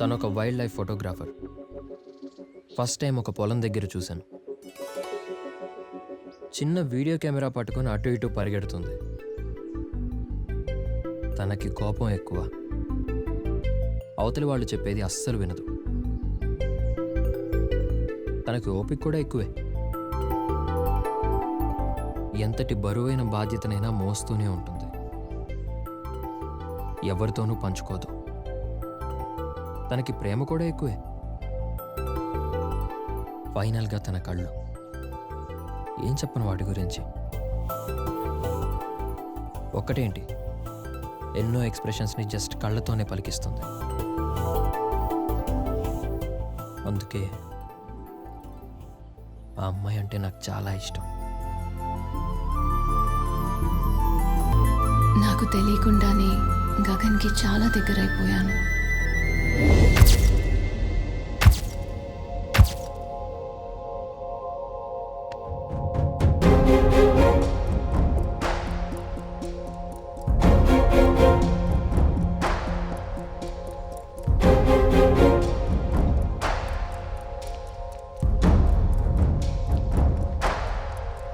తను ఒక wild life photographer. First time ఒక పొలం దగ్గర చూశాను. చిన్న వీడియో కెమెరా పట్టుకొని అటు ఇటు పరిగెడుతుంది. తనకి కోపం ఎక్కువ. అవతలి వాళ్ళు చెప్పేది అస్సలు వినదు. తనకి ఓపిక కూడా ఎక్కువే. ఎంతటి బరువైన బాధ్యతనైనా మోస్తూనే ఉంటుంది. ఎవరితోనూ పంచుకోదు. తనకి ప్రేమ కూడా ఎక్కువే. ఫైనల్గా తన కళ్ళు. ఏం చెప్పను వాటి గురించి? ఒక్కటేంటి? ఎన్నో ఎక్స్ప్రెషన్స్ని జస్ట్ కళ్ళతోనే పలికిస్తుంది. అందుకే ఆ అమ్మాయి అంటే నాకు చాలా ఇష్టం. నాకు తెలియకుండానే గగన్కి చాలా దగ్గరైపోయాను.